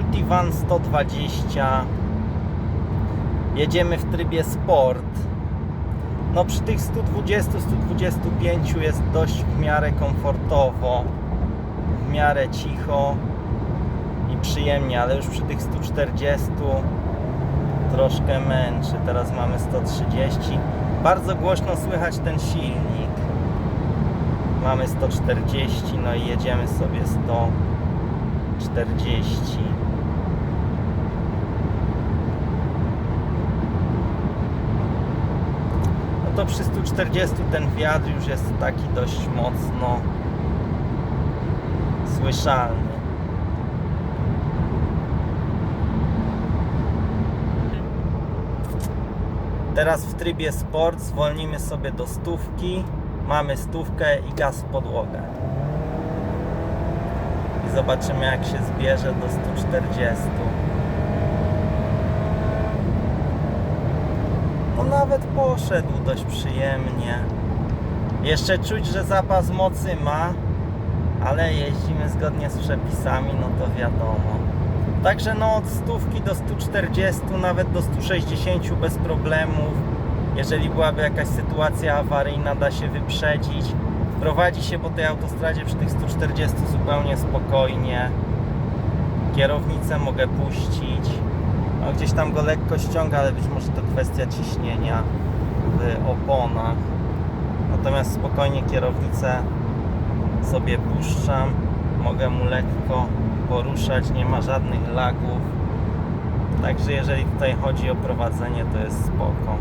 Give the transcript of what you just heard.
Multivan 120. Jedziemy w trybie sport. No przy tych 120-125 jest dość w miarę komfortowo, w miarę cicho i przyjemnie, ale już przy tych 140 troszkę męczy. Teraz mamy 130. Bardzo głośno słychać ten silnik. Mamy 140, no i jedziemy sobie 140. No to przy 140 ten wiatr już jest taki dość mocno słyszalny. Teraz w trybie sport zwolnimy sobie do stówki. Mamy stówkę i gaz w podłogę. Zobaczymy jak się zbierze do 140. No nawet poszedł dość przyjemnie. Jeszcze czuć, że zapas mocy ma, ale jeździmy zgodnie z przepisami, no to wiadomo. Także no od stówki do 140, nawet do 160 bez problemów. Jeżeli byłaby jakaś sytuacja awaryjna, da się wyprzedzić. Prowadzi się po tej autostradzie przy tych 140 zupełnie spokojnie. Kierownicę mogę puścić. No, gdzieś tam go lekko ściąga, ale być może to kwestia ciśnienia w oponach. Natomiast spokojnie kierownicę sobie puszczam. Mogę mu lekko poruszać, nie ma żadnych lagów. Także jeżeli tutaj chodzi o prowadzenie, to jest spoko.